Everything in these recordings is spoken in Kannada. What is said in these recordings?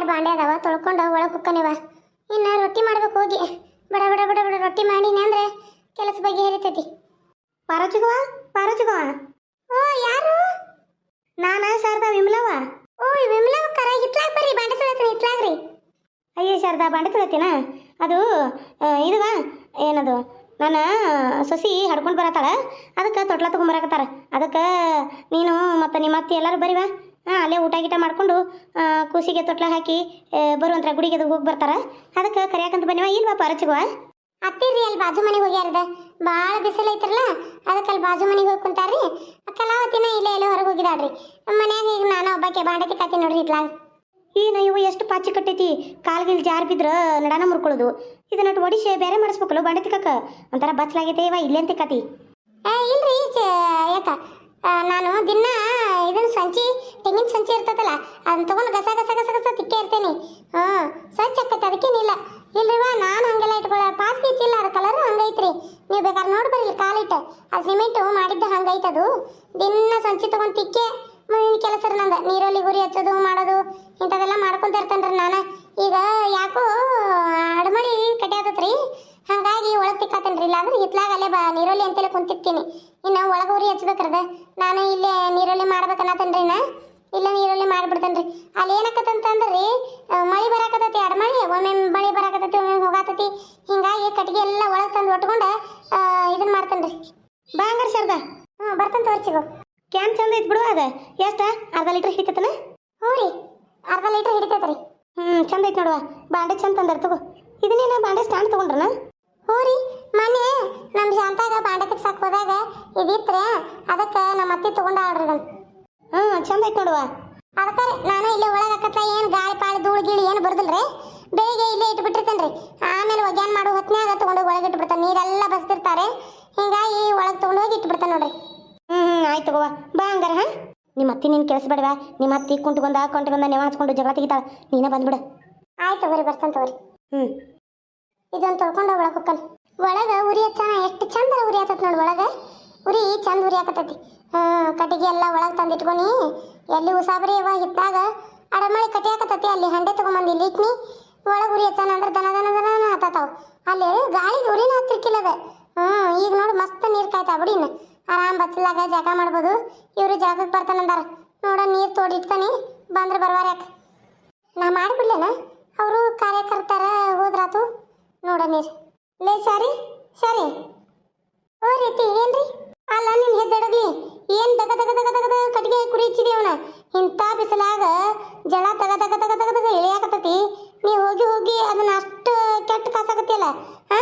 ಎರಡು ಬಾಂಡೆ ಅದಾವ ತೊಳ್ಕೊಂಡು ಒಳಗೆ ಕುಕ್ಕನಿವ ಇನ್ನು ರೊಟ್ಟಿ ಮಾಡ್ಬೇಕು ಹೋಗಿ. ಬಡ ಬಡ ಬಡ ಬಡ ರೊಟ್ಟಿ ಮಾಡೀನಿ ಅಂದ್ರೆ ಕೆಲಸ ಬಗ್ಗೆ ಹರಿತೈತಿ ಪಾರೋಚಿಗವ ಪಾರೋಚಿಗವ ಓ, ಯಾರು? ನಾನ ಶಾರದಾ ವಿಮಲವ? ಓ ವಿಮಲವ ಕರ ಹಿತ್ಲಾಗ ಬರ್ರಿ, ಬಾಂಡೆ ತೊಳಿತೀನಿ ಹಿತ್ಲಾಗ್ರಿ ಅಯ್ಯೋ, ಶಾರದಾ, ಬಾಂಡೆ ತೊಳಿತೀನ? ಅದು ಇದುವ, ಏನದು ನನ್ನ ಸೊಸಿ ಹಡ್ಕೊಂಡು ಬರತ್ತಾಳ. ಅದಕ್ಕೆ ತೊಟ್ಲ ತಗೊಂಬರಕತ್ತಾರ ಅದಕ್ಕೆ ನೀನು ಮತ್ತು ನಿಮ್ಮ ಅತ್ತಿ ಎಲ್ಲರೂ ಬರಿವಾ? ಹಾಂ ಅಲ್ಲೇ ಊಟ ಗೀಟ ಮಾಡಿಕೊಂಡು ಕೂಸಿಗೆ ತೊಟ್ಲ ಹಾಕಿ ಬರುವಂತ್ರ ಗುಡಿಗೆ ಅದು ಹೋಗಿ ಬರ್ತಾರ. ಅದಕ್ಕೆ ಕರಿಯಾಕಂತ ಬನ್ನಿವ ಇಲ್ವಪ್ಪ ಅರಚಿಗುವ ಅತ್ತಿರ್ರಿ ಅಲ್ಲಿ ಬಾಜು ಮನೆಗೆ ಹೋಗ್ಯಾರದ ಭಾಳ ಬಿಸಿಲು ಐತ್ರಲ್ಲ ಅದಕ್ಕೆ ಅಲ್ಲಿ ಬಾಜು ಮನೆಗೆ ಹೋಗಿ ಕುಂತಾರ್ರಿ. ಕಲಾವತಿನ ಇಲ್ಲೇ ಎಲ್ಲೋ ಹೊರಗೆ ಹೋಗಿದಾಳ್ರಿ. ಮನ್ಯಾಗ ಈಗ ನಾನು ಒಬ್ಬಾಕೆ ಬಾಂಡತಿ ಕಾತಿ ನೋಡ್ರಿ ಇತ್ಲಾಗ ಏನ ಇವು ಎಷ್ಟು ಪಾಚಿ ಕಟ್ಟೈತಿ. ಕಾಲ್ಗಿಲ್ ಜಾರ್ ಬಿದ್ರ ನಡಾನ ಮುರ್ಕೊಳ್ಳೋದು. ಇದನ್ನ ಒಡಿಶೆ ಬೇರೆ ಮಾಡಿಸ್ಬೇಕಲ್ಲ ಬಾಂಡತಿ ಕಾಕ ಒಂಥರ ಬಚ್ಚಲಾಗೈತೆ ಇವ ಇಲ್ಲೇನ್ ಕತಿ ಏ ಇಲ್ರಿ ಯಾಕ ನಾನು ದಿನ ಇದನ್ನ ಸಂಚಿ, ತೆಂಗಿನ ಸಂಚಿ ಇರ್ತದಲ್ಲ ಅದನ್ನ ತಗೊಂಡು ಗಸ ಗಸ ಗಸ ಗಸ ತಿಕ್ಕೇ ಇರ್ತೇನೆ. ಹಾಂ, ಸ್ವಚ್ಛ ಆಕೈತೆ ಅದಕ್ಕೇನಿಲ್ಲ ಇಲ್ರಿವ ನಾನು ಹಂಗೆಲ್ಲ ಇಟ್ಕೊಳ್ಳ ಪಾಸ್ ಇಲ್ಲ ಅದ್ರ ಕಲರ್ ಹಂಗೈತ್ರಿ. ನೀವು ಬೇಕಾದ್ರೆ ನೋಡಿ ಬರ್ರಿ ಕಾಲಿಟ್ಟು ಆ ಸಿಮೆಂಟು ಮಾಡಿದ್ದ ಹಂಗೈತದು ದಿನ ಸಂಚಿ ತಗೊಂಡು ತಿಕ್ಕೆ. ಮುಂದಿನ ಕೆಲಸ ರೀ ನಂದು. ನೀರಲ್ಲಿ ಗುರಿ ಹಚ್ಚೋದು ಮಾಡೋದು ಇಂಥದೆಲ್ಲ ಮಾಡ್ಕೊಂತ ಇರ್ತೇನ್ರಿ ನಾನು. ಈಗ ಯಾಕೋ ಅಡಮಳಿ ಕಟ್ಟಾತತ್ರಿ ಹಾಗಾಗಿ ಒಳಗೆ ತಿಕ್ಕಾತೇನ್ರಿ. ರೀ ಅಂದ್ರೆ ಹಿತ್ಲಾಗ ಅಲ್ಲೇ ಬಾ ನೀರಲ್ಲಿ ಅಂತೇಳಿ ಕುಂತಿರ್ತೀನಿ. ಇನ್ನು ಒಳಗೆ ಉರಿ ಹಚ್ಬೇಕ್ರದ. ನಾನು ಇಲ್ಲೇ ನೀರಲ್ಲಿ ಮಾಡ್ಬೇಕನ್ನತೇನ್ರಿ ನಾ ಇಲ್ಲ ನೀರಲ್ಲಿ ಮಾಡ್ಬಿಡ್ತೇನ್ರಿ. ಅಲ್ಲಿ ಏನಾಕತ್ತಂತಂದ್ರಿ ಮಳೆ ಬರಾಕತ್ತೈತಿ ಅಡಮಳಿ. ಒಮ್ಮೆ ಮಳೆ ಬರಾಕತ್ತೈತಿ ಒಮ್ಮೆ ಹೋಗಾತೈತಿ ಹಿಂಗಾಗಿ ಕಟ್ಟಿಗೆ ಎಲ್ಲ ಒಳಗೆ ತಂದು ಒಟ್ಕೊಂಡು ಇದನ್ನ ಮಾಡ್ತೇನ್ರಿ. ಬಾಂಗಾರ ಶಾರದಾ. ಹ್ಞೂ ಬರ್ತಂತ ತೋರ್ಸಿಗೋ. ಕ್ಯಾನ್ ಚಂದ ಐತ್ ಬಿಡು ಅದ. ಎಷ್ಟ? ಅರ್ಧ ಲೀಟರ್ ಹಿಡಿತತನ? ಹ್ಞೂ ರೀ. ಅರ್ಧ ಲೀಟ್ರ್ ಹಿಡಿತೈತ್ರಿ. ಹ್ಞೂ ಚಂದ ಐತ್ ನೋಡುವ. ಬಾಂಡೆ ಚಂದ ತಂದಾರ ತಗೋ. ಇದನ್ನೇನ ಬಾಂಡೆ ಸ್ಟ್ಯಾಂಡ್ ತಗೊಂಡ್ರನ? ಹ್ಞೂ ರೀ. ಮೊನ್ನೆ ನಮ್ಮ ಶಾಂತಾಗ ಬಾಂಡೆ ತೆಗ್ಸಾಕ್ ಹೋದಾಗ ಇದಿತ್ರೆ ಅದಕ್ಕೆ ನಮ್ಮ ಅತ್ತೆ ತೊಗೊಂಡಾಳ್ರಿ ಇದನ್ನು ಹ್ಞೂ ಚಂದ ಐತ್ ನೋಡುವ. ಅದಕ್ಕೆ ನಾನು ಇಲ್ಲೇ ಒಳಗೆ ಹಾಕತ್ತ ಏನು ಗಾಳಿ ಪಾಳಿ ಧೂಳು ಗೀಳು ಏನು ಬರ್ದಿಲ್ರಿ. ಬೆಳಿಗ್ಗೆ ಇಲ್ಲೇ ಇಟ್ಬಿಟ್ಟಿರ್ತೇನೆ ರೀ ಆಮೇಲೆ ಒಗ್ಯಾನ್ ಮಾಡೋ ಹೊತ್ನ್ಯಾಗ ತೊಗೊಂಡು ಒಳಗೆ ಇಟ್ಬಿಡ್ತಾನೆ. ನೀರೆಲ್ಲ ಬಸ್ತಿರ್ತಾರೆ ಹಿಂಗಾಗಿ ಒಳಗೆ ತೊಗೊಂಡು ಹೋಗಿ ಇಟ್ಬಿಡ್ತಾನೆ ನೋಡ್ರಿ ಹ್ಮ್ ಹ್ಮ್ ಆಯ್ತು ತಗೋವ ಬಾ ಹಂಗಾರ ಹಾ? ನಿಮ್ಮ ಅತ್ತಿ ನಿನ್ನ ಕೆಲಸ ಬೇಡವಾ? ನಿಮ್ಮ ಅತ್ತಿ ಕುಂಟು ಬಂದ ಕೊಂಟು ಬಂದ ನೆವ ಹಚ್ಕೊಂಡು ಜಗಳ ತೆಗಿತಾಳ. ನೀನ ಬಂದ್ಬಿಡು ಆಯ್ತು ತಗೋರಿ ಬರ್ತಾನೆ ತಗೋರಿ. ಹ್ಮ್. ಇದೊಂದು ತೊಳ್ಕೊಂಡು ಒಳಗೆ ಹೋಗ್ತಾನೆ ಒಳಗೆ ಉರಿ ಹಚ್ಚಾನ ಎಷ್ಟು ಚಂದ ಉರಿ ಹತ್ತತ್ ನೋಡಿ ಒಳಗೆ. ಉರಿ ಚಂದ ಉರಿ ಹಾಕತೈತಿ. ಹ್ಮ್ ಕಟ್ಟಿಗೆ ಎಲ್ಲ ಒಳಗೆ ತಂದಿಟ್ಕೊನಿ. ಎಲ್ಲಿ ಉಸಾಬರಿ ಇವ ಹಿತ್ತಾಗ ಅಡಮಳಿ ಕಟ್ಟಿ ಹಾಕತೈತಿ ಅಲ್ಲಿ ಹಂಡೆ ತಗೊಂಬಂದು ಇಲ್ಲಿ ಇಟ್ನಿ. ಒಳಗೆ ಉರಿ ಹಚ್ಚಾನ ಅಂದ್ರೆ ದನ ದನ ದನ ಹತ್ತಾತಾವ. ಅಲ್ಲಿ ಗಾಳಿ ಉರಿನ ಹತ್ತಿರ್ಕಿಲ್ಲದ ಹ್ಞೂ ಈಗ ನೋಡಿ ಮಸ್ತ್ ನೀರು ಕಾಯ್ತಾ ಬಿಡಿನ ಆರಾಮ್ ಬಚ್ಚಲಾಗ ಜಾಗ ಮಾಡ್ಬೋದು. ಇವರು ಜಾಗಕ್ಕೆ ಬರ್ತಾನಂದಾರ. ನೋಡ ನೀರು ತೋಡಿಡ್ತಾನೆ ಬಂದ್ರೆ ಬರ್ವಾರ ಯಾಕೆ? ನಾ ಮಾಡಿಬಿಡ್ಲೇನ ಅವರು ಕಾರ್ಯಕರ್ತರ ಹೋದ್ರಾತು? ನೋಡ ನೀರು. ಲೇ ಸಾರಿ, ಸರಿ. ಓ ರೀತಿ, ಏನ್ರಿ? ಅಲ್ಲ, ನಿನ್ ಹೆದ್ದಡಗ್ಲಿ ಏನ್ ದಗ ದಗ ದಗ ದಗದ ಕಟ್ಟಿಗೆ ಕುರಿ ಹಚ್ಚಿದಿ ಅವನ? ಇಂಥ ಬಿಸಿಲಾಗ ಜಳ ತಗ ತಗ ತಗ ತಗ ತಗ ಇಳಿಯಾಕತ್ತತಿ ನೀ ಹೋಗಿ ಹೋಗಿ ಅದನ್ನ ಅಷ್ಟು ಕೆಟ್ಟ ಕಾಸಾಗತ್ತಿಲ್ಲ ಹಾ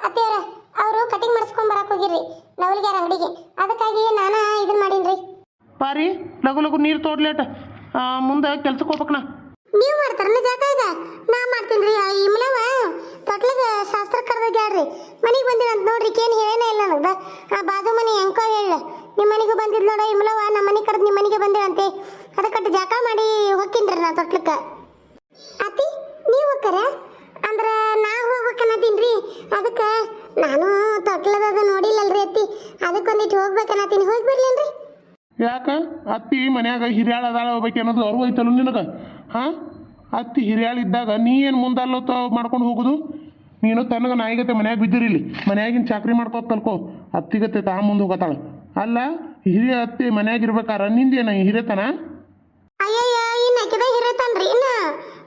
ಅತ್ತೆಯವ್ರ ಅವರು ಕಟಿಂಗ್ ಮಾಡಿಸ್ಕೊಂಡ್ ಬರಕ್ ಹೋಗಿರ್ರಿ. ನವಲಿಗ್ಯಾರ ಅಂಗಡಿಗೆ ಅದಕ್ಕಾಗಿ ನಾನು ಇದನ್ನ ಮಾಡೀನ್ರಿ. ಬಾರಿ ಲಗು ಲಗು ನೀರು ತೋಡ್ಲೇಟ. ಮುಂದೆ ಕೆಲ್ಸಕ್ಕೆ ಹೋಗ್ಬೇಕಣ ನೀವು ಮಾಡ್ತಾರಲ್ಲ ಜಾಗ ಈಗ? ನಾ ಮಾಡ್ತೀನಿ ರೀ ಇಮ್ಲವ ತೊಟ್ಲಿಗೆ ಶಾಸ್ತ್ರ ಕರೆದೋಗ್ಯಾಡ್ರಿ ಮನೆಗೆ ಬಂದಿರ ಅಂತ ನೋಡ್ರಿ ಕೇನ್ ಹೇಳೇನೇ ಇಲ್ಲ ನನಗೆ. ಆ ಬಾಜು ಮನೆ ಹೆಂಕೋ ಹೇಳ. ನಿಮ್ಮ ಮನೆಗೂ ಬಂದಿದ್ ನೋಡ ಇಮ್ಲವ ನಮ್ಮ ಮನೆ ಕರೆದು ನಿಮ್ಮ ಮನೆಗೆ ಬಂದಿರಂತೆ ಅದಕ್ಕೆ ಜಾಕ ಮಾಡಿ ಹೋಗ್ತೀನ್ರಿ ನಾ ತೊಟ್ಲಕ್ಕೆ. ಅತ್ತಿ ನೀವು ಹೋಗ್ತಾರ ಅಂದ್ರೆ ನಾ ರೀ ಅದಕ್ಕೆ ನಾನು ತೊಟ್ಲದ ನೋಡಿಲ್ಲಲ್ರಿ ಅತ್ತಿ. ಅದಕ್ಕೊಂದಿಟ್ಟು ಹೋಗ್ಬೇಕನ್ನತ್ತೀನಿ ಹೋಗಿ ಬರ್ಲಿಲ್ರಿ ಯಾಕ? ಅತ್ತಿ ಮನ್ಯಾಗ ಹಿರಿಯಾಳ ಅದಾಳ ಹೋಗ್ಬೇಕು ಅನ್ನೋದು ಅವ್ರು ಐತಲ್ಲ ನಿನಗೆ? ಹಾ? ಅತ್ತಿ ಹಿರಿಯಾಳ ಇದ್ದಾಗ ನೀ ಏನು ಮುಂದಲ್ಲೋ ತ ಮಾಡ್ಕೊಂಡು ಹೋಗುದು? ನೀನು ತನಗ ನಾಯಿಗತೆ ಮನ್ಯಾಗ ಬಿದ್ದಿರಿಲಿ ಮನ್ಯಾಗಿನ ಚಾಕ್ರಿ ಮಾಡ್ಕೋ ತಲ್ಕೋ. ಅತ್ತಿಗತೆ ತಾ ಮುಂದೆ ಹೋಗತ್ತಾಳ. ಅಲ್ಲ ಹಿರಿಯ ಅತ್ತಿ ಮನ್ಯಾಗ ಇರ್ಬೇಕಾರ? ನಿಂದೇನ ಹಿರಿಯತನ? ಅಯ್ಯಯ್ಯ ಇನ್ನು ಹಾಕಿದ ಹಿರೇತಾನ್ರಿ ಇನ್ನ.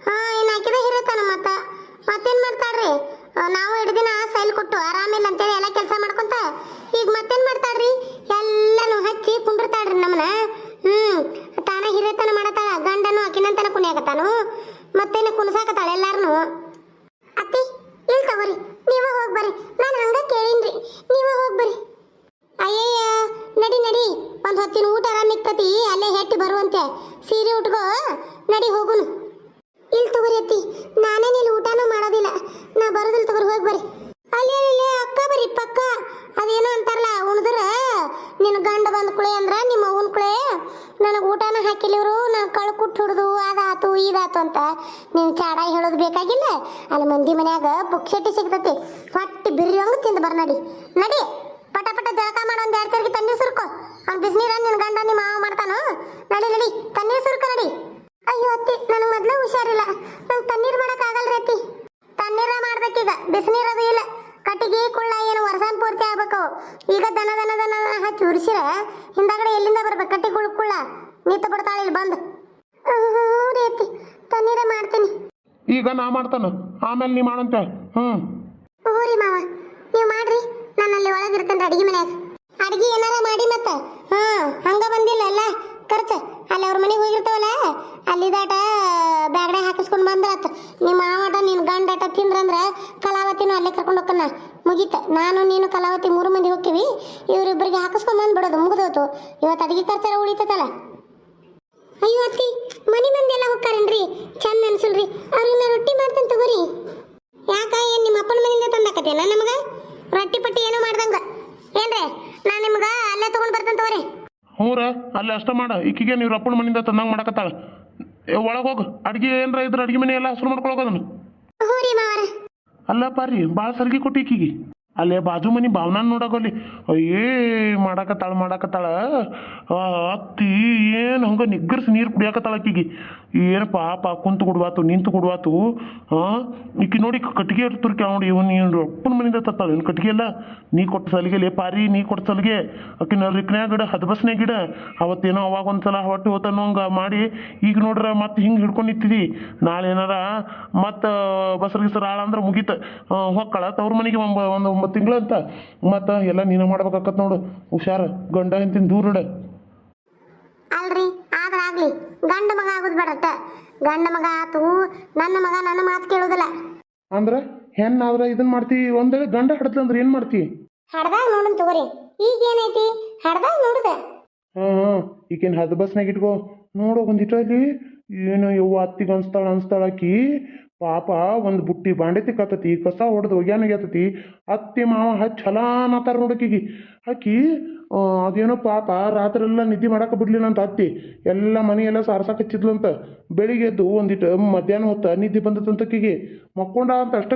ಹಾ ಇನ್ನು ಹಾಕಿದ ಹಿರೇತಾನ ಮತ್ತ. ಮತ್ತೇನ್ ಮಾಡ್ತಾಳ್ರಿ? ನಾವು ಎರಡು ದಿನ ಸೈಲ್ ಕೊಟ್ಟು ಆರಾಮಿಲ್ಲ ಅಂತೇಳಿ ಎಲ್ಲ ಕೆಲಸ ಮಾಡ್ಕೊಂತ, ಈಗ ಮತ್ತೇನ್ ಮಾಡ್ತಾಳ್ರಿ? ಎಲ್ಲಾನು ಹಚ್ಚಿ ಕುಂಡಿರ್ತಾಳ್ರಿ ನಮ್ಮನ್ನ. ಹ್ಮ್, ತಾನ ಹಿರೇತನ ಮಾಡತಾಳ, ಗಂಡನು ಅಕಿನಂತನ ಕುಣಿಯಾಕತ್ತಾನು, ಮತ್ತೇನು ಕುಣಸಾಕತ್ತಾಳ ಎಲ್ಲಾರನು. ಅತ್ತಿ ಇಲ್ಲಿ ತಗೋರಿ, ನೀವು ಹೋಗಿ ಬರ್ರಿ, ನಾನು ಹಂಗ ಕೇಳಿನ್ರಿ, ನೀವ ಹೋಗಿ ಬರ್ರಿ. ಅಯ್ಯಯ್ಯ, ನಡಿ ನಡಿ, ಒಂದು ಹೊತ್ತಿನ ಊಟ ಆರಾಮಿಕ್ತತಿ ಅಲ್ಲೇ ಹೆಟ್ಟಿ ಬರುವಂತೆ, ಸೀರೆ ಉಟ್ಕೋ, ನಡಿ ಹೋಗುನು. ಇಲ್ಲಿ ತಗೋರಿ ಅತ್ತಿ. ನಾನೇನು ಇಲ್ಲಿ ಊಟನೂ ಮಾಡೋದಿಲ್ಲ. ನಾ ಬರೋದಿಲ್ಲ ತಗೋರಿ, ಹೋಗಿ ಬರ್ರಿ. ಅಲ್ಲೇ ಅಕ್ಕ ಬರ್ರಿ, ಪಕ್ಕ. ಅದೇನೋ ಅಂತಾರಲ್ಲ, ಉಣದ್ರ. ನಿನ್ನ ಗಂಡ ಬಂದ ಕುಳೆ ಅಂದ್ರೆ ನಿಮ್ಮ ಅವನ ಕುಳೆ. ನನಗೆ ಊಟನ ಹಾಕಿಲ್ಲ ಇವರು. ನಾನು ಕಳು ಕುಟ್ಟು ಹಿಡ್ದು, ಅದಾತು ಇದಾತು ಅಂತ. ನೀನು ಚಾಡ ಹೇಳೋದು ಬೇಕಾಗಿಲ್ಲ. ಅಲ್ಲಿ ಮಂದಿ ಮನ್ಯಾಗ ಬುಕ್ಸೆಟ್ಟಿ ಸಿಗ್ತತಿ. ಹೊಟ್ಟಿ ಬಿರಿಯಂಗ ತಿಂದು ಬರ್ ನಡಿ. ನಡಿ. ಪಟ ಪಟ ಜಳಕ ಮಾಡೋ ಒಂದು ಎರಡು ತರ್ಗಿ ತಣ್ಣೀರು ಸುರ್ಕೋ. ಅವ್ನು ಬಿಸಿನೀರ ನಿನ್ನ ಗಂಡ ನಿಮ್ಮ ಮಾವ ಮಾಡ್ತಾನು? ನಡಿ ನಡಿ. ತಣ್ಣೀರು ಸುರ್ಕೋ ನಡಿ. ಅಯ್ಯೋ ಅತ್ತಿ ನನಗೆ ಮೊದ್ಲು ಹುಷಾರಿಲ್ಲ. ನಂಗೆ ತಣ್ಣೀರ್ ಮಾಡಕ್ ಆಗಲ್ರಿ ಅತ್ತಿ. ತಣ್ಣೀರ ಮಾಡ್ಬೇಕೀಗ ಬಿಸಿನೀರ್ ಅದು ಇಲ್ಲ. ಕಟ್ಟಿಗೆ ಕುಳ್ಳ ಏನು ವರ್ಷಾನ್ ಪೂರ್ತಿ ಆಗ್ಬೇಕು. ಈಗ ದನ ದನ ದನ ಹಾಕಿ ಹಚ್ಚಿ ಉರ್ಸಿರ ಹಿಂದಾಗಡೆ ಎಲ್ಲಿಂದ ಬರ್ಬೇಕು? ಕಟ್ಟಿ ಕುಳ್ ಕುಳ್ಳ. ನಿಂತು ಬಿಡ್ತಾಳೆ ಇಲ್ಲಿ ಬಂದು. ಹ್ಞೂ ರೀ ಅತ್ತಿ ತಣ್ಣೀರ ಮಾಡ್ತೀನಿ. ಈಗ ನಾ ಮಾಡ್ತಾನ. ಆಮೇಲೆ ನೀ ಮಾಡಂತೆ. ಹ್ಞೂ ಹ್ಞೂ ರೀ ಮಾವ ನೀವು ಮಾಡ್ರಿ. ನಾನು ಅಲ್ಲಿ ಒಳಗಿರ್ತೇನೆ ಅಡಿಗೆ ಮನ್ಯಾಗ. ಅಡಿಗೆ ಏನಾರ ಮಾಡಿ ಮತ್ತ ಹಾ ಹಂಗ ಬಂದಿಲ್ಲ ಅಲ್ಲ ಖರ್ಚು ಅಲ್ಲಿ ಅವ್ರ ಮನೆಗೆ ಹೋಗಿರ್ತಾವಲ್ಲ ಅಲ್ಲಿದಾಟ ಬ್ಯಾಗಡೆ ಹಾಕಿಸ್ಕೊಂಡು ಬಂದ್ರಾತ ನಿಮ್ಮ ಮಾವಾಟ ನಿನ್ನ ಗಂಡಾಟ ತಿಂದ್ರಂದ್ರ ಕಲಾವತಿನೂ ಅಲ್ಲೇ ಕರ್ಕೊಂಡು ಹೋಗ್ಕನ ಮುಗೀತ. ನಾನು ನೀನು ಕಲಾವತಿ ಮೂರು ಮಂದಿ ಹೋಗ್ತೀವಿ. ಇವರಿಬ್ಬರಿಗೆ ಹಾಕಿಸ್ಕೊಂಡ್ ಬಿಡೋದು ಮುಗಿದೋತು ಇವತ್ತು ಅಡಿಗೆ ಖರ್ಚಾರ ಉಳಿತದಲ್ಲ? ಅಯ್ಯೋ ಅತ್ತಿ ಮನೆ ಮಂದಿ ಎಲ್ಲ ಹೋಗ್ತಾರೇನ್ರಿ? ಚಂದ ಅನ್ಸಲ್ರಿ. ಅವ್ರನ್ನ ರೊಟ್ಟಿ ಮಾಡ್ತೇನೆ ತಗೋರಿ. ಯಾಕ ಏನು ನಿಮ್ಮ ಅಪ್ಪನ ಮನೆಯಿಂದ ತಂದಾಕತ್ತೇನ ನಮಗ? ರೊಟ್ಟಿ ಪಟ್ಟಿ ಏನೋ ಮಾಡ್ದಂಗ. ಏನ್ರಿ ನಾನು ನಿಮ್ಗೆ ಅಲ್ಲೇ ತಗೊಂಡ್ ಬರ್ತೇನೆ ತಗೋರಿ. ಹ್ಞೂ ರೀ ಅಲ್ಲಿ ಅಷ್ಟ ಮಾಡ. ಈಕಿಗೆ ನೀವು ಅಪ್ಪನ ಮನೆಯಿಂದ ತಂದಂಗೆ ಮಾಡಕತ್ತಾಳ. ಒಳಗೆ ಹೋಗು. ಅಡ್ಗೆ ಏನ್ರ ಇದ್ರ ಅಡ್ಗೆ ಮನೆ ಎಲ್ಲ ಹಸ್ರು ಮಾಡ್ಕೊಳಗೋದನ್ನು ಹ್ಞೂ ರೀ ಮಾವರ. ಅಲ್ಲ ಪಾರಿ ಭಾಳ ಸರ್ಗಿ ಕೊಟ್ಟು ಈಕಿಗೆ. ಅಲ್ಲೇ ಬಾಜು ಮನಿ ಭಾವನ ನೋಡಕೊಲ್ಲಿ ಅಯ್ಯೇ, ಮಾಡಾಕತ್ತಾಳ ಮಾಡಾಕತ್ತಾಳ. ಅತ್ತಿ, ಏನು ಹಂಗೆ ನಿಗ್ಗರ್ಸಿ ನೀರು ಕುಡಿಯಾಕತ್ತಾಳ ಆಕಿಗೆ. ಏನು ಪಾಪ, ಕುಂತು ಕುಡ್ವಾತು, ನಿಂತು ಕುಡ್ವಾತು. ಹಾಂ ಈಕಿ ನೋಡಿ ಕಟ್ಟಿಗೆ ತುರ್ಕಿ ನೋಡಿ, ಇವನು ಏನು ಅಪ್ಪನ ಮನಿಂದ ತತ್ತಾಳ ಏನು ಕಟ್ಟಿಗೆ ಎಲ್ಲ ನೀ ಕೊಟ್ಟ ಸಲಿಗೆ ಲೇ ಪಾರಿ, ನೀ ಕೊಟ್ಟ ಸಲಿಗೆ. ಆಕಿನ ರಿಕ್ನ್ಯಾಗ ಗಿಡ ಹದಬಸ್ನೆ ಗಿಡ. ಅವತ್ತೇನೋ ಅವಾಗ ಒಂದ್ಸಲ ಹೊಟ್ಟೆ ಹೋತನೋ ಹಂಗೆ ಮಾಡಿ, ಈಗ ನೋಡ್ರ ಮತ್ತೆ ಹಿಂಗೆ ಹಿಡ್ಕೊಂಡು ನಾಳೆ ಏನಾರ ಮತ್ತು ಬಸರ್ ಗಿಸರ್ ಆಳ ಅಂದ್ರೆ ಮುಗೀತ. ಹೊಕ್ಕಳ, ತವ್ರ ಮನೆಗೆ ಒಂದು ಒಂಬತ್ತು ತಿಂಗಳು ಅಂತ. ಮತ್ತು ಎಲ್ಲ ನೀನು ಮಾಡ್ಬೇಕಾಕತ್ ನೋಡು. ಹುಷಾರು ಗಂಡ ಹಿಂತಿನ ದೂರ ಇಡ. ಅಲ್ರಿ ಆದ್ರ ಆಗ್ಲಿ. ಗಂಡ ಮಗ ಆಗೋದು ಬೇಡತ್ತ ಗಂಡ ಮಗ ಆತು ನನ್ನ ಮಗ ನನ್ನ ಮಾತು ಕೇಳುದಿಲ್ಲ. ಅಂದ್ರೆ ಹೆಣ್ಣಾದ್ರೆ ಇದನ್ನ ಮಾಡ್ತಿ ಒಂದೇಳೆ ಗಂಡ ಹಡ್ದು ಅಂದ್ರೆ ಏನು ಮಾಡ್ತಿ? ಹಡ್ದಾಗ ನೋಡನ್ ತಗೋರಿ. ಈಗ ಏನೈತಿ? ಹಡ್ದಾಗ ನೋಡುದ. ಹಾಂ ಹಾಂ ಈಗೇನು ಹದ ಬಸ್ನಾಗ ಇಟ್ಕೋ. ನೋಡು ಒಂದಿಟ್ಟು ಅಲ್ಲಿ ಏನು ಯವ್ವ ಅತ್ತಿಗೆ ಅನ್ಸ್ತಾಳ ಅನ್ಸ್ತಾಳ ಆಕಿ. ಪಾಪ ಒಂದು ಬುಟ್ಟಿ ಬಾಂಡೆ ತಿಕ್ಕತ್ತತಿ, ಕಸ ಹೊಡೆದು ಒಗ್ಯಾನಾಗ್ಯತತಿ ಅತ್ತಿ ಮಾವ ಹಚ್ಚಿ ಹಲಾನತ್ತಾರ ನೋಡಕ್ಕಿಗಿ ಆಕಿ ಅದೇನೋ ಪಾಪ ರಾತ್ರಿ ಎಲ್ಲ ನಿದ್ದೆ ಮಾಡಕ್ಕೆ ಬಿಡ್ಲಿಲ್ಲ ಅಂತ ಅತ್ತಿ. ಎಲ್ಲ ಮನೆ ಎಲ್ಲ ಸಾರ್ಸಕ್ಕೆ ಹಚ್ಚಿದ್ಲಂತ. ಬೆಳಿಗ್ಗೆ ಎದ್ದು ಒಂದಿಟ್ಟು ಮಧ್ಯಾಹ್ನ ಹೊತ್ತ ನಿದ್ದೆ ಬಂದತ್ತಂತ ಆಕಿಗೆ ಮಕ್ಕೊಂಡ ಅಂತ ಅಷ್ಟ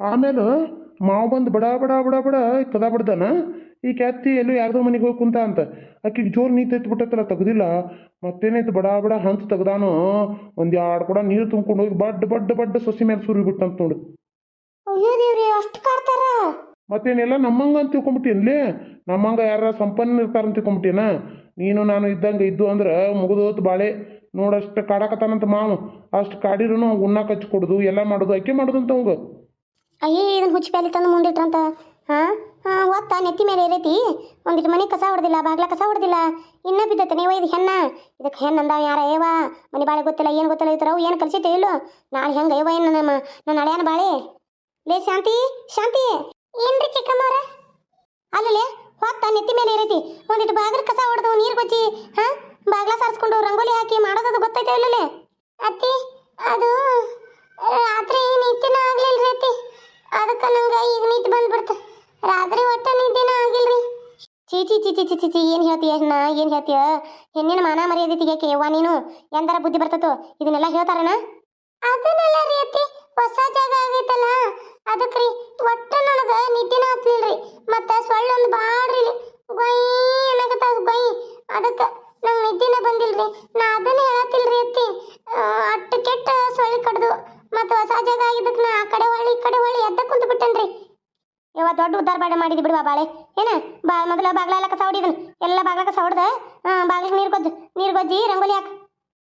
ಆಮೇಲೆ ಮಾವು ಬಂದು ಬಡ ಬಡ ಬಡ ಬಡ ಕದ ಬಿಡ್ದಾನ. ಈ ಕ್ಯಾತಿ ಎಲ್ಲೋ ಯಾರ್ದೋ ಮನೆಗೆ ಹೋಗಿ ಕುಂತ ಅಂತ. ಆಕಿಗೆ ಜೋರು ನೀರು ಎತ್ಬಿಟ್ಟತ್ತಲ್ಲ ತೆಗ್ದಿಲ್ಲ. ಮತ್ತೇನಾಯ್ತು ಬಡ ಬಡ ಹಂತ ತೆಗ್ದಾನು. ಒಂದು ಎರಡು ಕೂಡ ನೀರು ತುಂಬ್ಕೊಂಡು ಹೋಗಿ ಬಡ್ ಬಡ್ ಬಡ್ ಸೊಸಿ ಮೇಲೆ ಸುರಿ ಬಿಟ್ಟಂತ ನೋಡು. ಮತ್ತೇನೆಲ್ಲ ನಮ್ಮಂಗ ಅಂತ ತಿಳ್ಕೊಂಬಿಟ್ಟೇನ್ಲೇ ನಮ್ಮಂಗ ಯಾರ ಸಂಪನ್ನ ಇರ್ತಾರಂತ ತಿಳ್ಕೊಂಬಿಟ್ಟೇನ ನೀನು ನಾನು ಇದ್ದಂಗೆ ಇದ್ದು ಅಂದ್ರೆ ಮುಗಿದೋತು ಬಾಳೆ. ನೋಡಷ್ಟು ಕಾಡಕತ್ತಾನಂತ ಮಾವು. ಅಷ್ಟು ಕಾಡಿರೂ ಉಣ್ಣಾಕ ಹಚ್ಚಿ ಕೊಡುದು ಎಲ್ಲ ಮಾಡುದು ಅಕ್ಕಿ ಮಾಡೋದು ಅಂತ ಅವಂಗ. ಅಯ್ಯೇ ಇದನ್ನ ಹುಚ್ಚಿ ಪ್ಯಾಲಿ ತಂದು ಮುಂದಿಟ್ರಂತ? ಹಾ? ಒತ್ತ ನೆತ್ತಿ ಮೇಲೆ ಇರೈತಿ. ಒಂದಿಟ್ಟು ಮನೆ ಕಸ ಹೊಡೆದಿಲ್ಲ, ಬಾಗ್ಲ ಕಸ ಹೊಡೆದಿಲ್ಲ. ಇನ್ನೂ ಬಿದ್ದತ್ತೆ ನೀವು ಇದು ಹೆಣ್ಣ. ಇದಕ್ಕೆ ಹೆಣ್ಣು ಅಂದಾವ ಯಾರ ಏವ ಮನೆ ಬಾಳೆ ಗೊತ್ತಿಲ್ಲ, ಏನು ಗೊತ್ತಿಲ್ಲ ಇದ್ರ ಏನು ಕಲ್ಸೈತೆ ಇಲ್ಲೋ? ನಾಳೆ ಹೆಂಗೆ ಏವ ಏನು ನಮ್ಮ, ನನ್ನ ಹಳೆಯನ ಬಾಳೆ? ಲೇ, ಶಾಂತಿ ಶಾಂತಿ. ಏನ್ರಿ ಚಿಕ್ಕಮ್ಮವ್ರ ಅಲ್ಲಲೇ ಹೊತ್ತ ನೆತ್ತಿ ಮೇಲೆ ಇರೈತಿ. ಒಂದಿಟ್ಟು ಬಾಗಿಲು ಕಸ ಹೊಡೆದು ನೀರು ಗೊಜ್ಜಿ, ಹಾ? ಬಾಗ್ಲ ಸಾರಿಸ್ಕೊಂಡು ರಂಗೋಲಿ ಹಾಕಿ ಮಾಡೋದದು ಗೊತ್ತೈತೆ ಇಲ್ಲಲೇ ಅತ್ತಿ, ಅದು ರಾತ್ರಿ ನಿತ್ಯನ ಆಗ್ಲಿಲ್ರಿ ಅತ್ತಿ. ಅದಕ್ಕೆ ನಂಗೆ ಈಗ ನಿಂತು ಬಂದ್ಬಿಡ್ತು. ರಾತ್ರಿ ಒಟ್ಟ ನಿದ್ದೆನ ಆಗಿಲ್ರಿ. ಚೀಚಿ ಚೀಚಿ ಚೀಚಿ ಚಿ ಏನು ಹೇಳ್ತೀಯ ನಾ ಏನು ಹೇಳ್ತೀಯ? ಹೆಣ್ಣಿನ ಮಾನ ಮರ್ಯಾದೆ ತೆಗಿಯಕ್ಕೆ ನೀನು? ಎಂದರ ಬುದ್ಧಿ ಬರ್ತತೋ? ಇದನ್ನೆಲ್ಲ ಹೇಳ್ತಾರಣ್ಣ ಅದನ್ನೆಲ್ಲ ರೀ ಹೊಸ ಜಾಗ ಆಗೈತಲ್ಲ ಅದಕ್ಕೆ ರೀ ಒಟ್ಟ ನನಗೆ ನಿದ್ದೆನ ಹತ್ತಲಿಲ್ರಿ ಮತ್ತೆ ಸೊಳ್ಳೊಂದು ಬಾಡ್ರಿ ಗೊಯ್ ಅನ್ನಕತ್ತಾವ ಗೊಯ್, ಅದಕ್ಕೆ ನಂಗೆ ನಿದ್ದೆನ ಬಂದಿಲ್ರಿ. ನಾ ಅದನ್ನ ಹೇಳತ್ತಿಲ್ರಿ ಅತ್ತಿ ಅಟ್ಟು ಕೆಟ್ಟ ಸೊಳ್ಳೆ ಕಡ್ದು, ಮತ್ತೆ ಹೊಸ ಜಾಗ ಆಗಿದ್ದಕ್ಕೆ ನಾ ಆ ಕಡೆ ಹೊಳ್ಳಿ ಈ ಕಡೆ ಹೊಳ್ಳಿ ಎದ್ದ ಕುಂತು ಬಿಟ್ಟೇನ್ರಿ ಇವ ದೊಡ್ಡ ಉದ್ದಾರ ಬಾಡ ಮಾಡಿದ್ ಬಿಡುವ ಬಾಳೆ. ಏನ? ಬಾ ಮೊದಲ ಬಾಗ್ಲ ಎಲ್ಲ ಕಸ ಹೊಡಿದನ್ ಎಲ್ಲ ಬಾಗ್ಲ ಕಸ ಹೊಡ್ದ ಬಾಗ್ಲಿಗೆ ನೀರು ಗೊಜ್ಜು ನೀರು ಗೊಜ್ಜಿ ರಂಗೋಲಿ ಹಾಕ.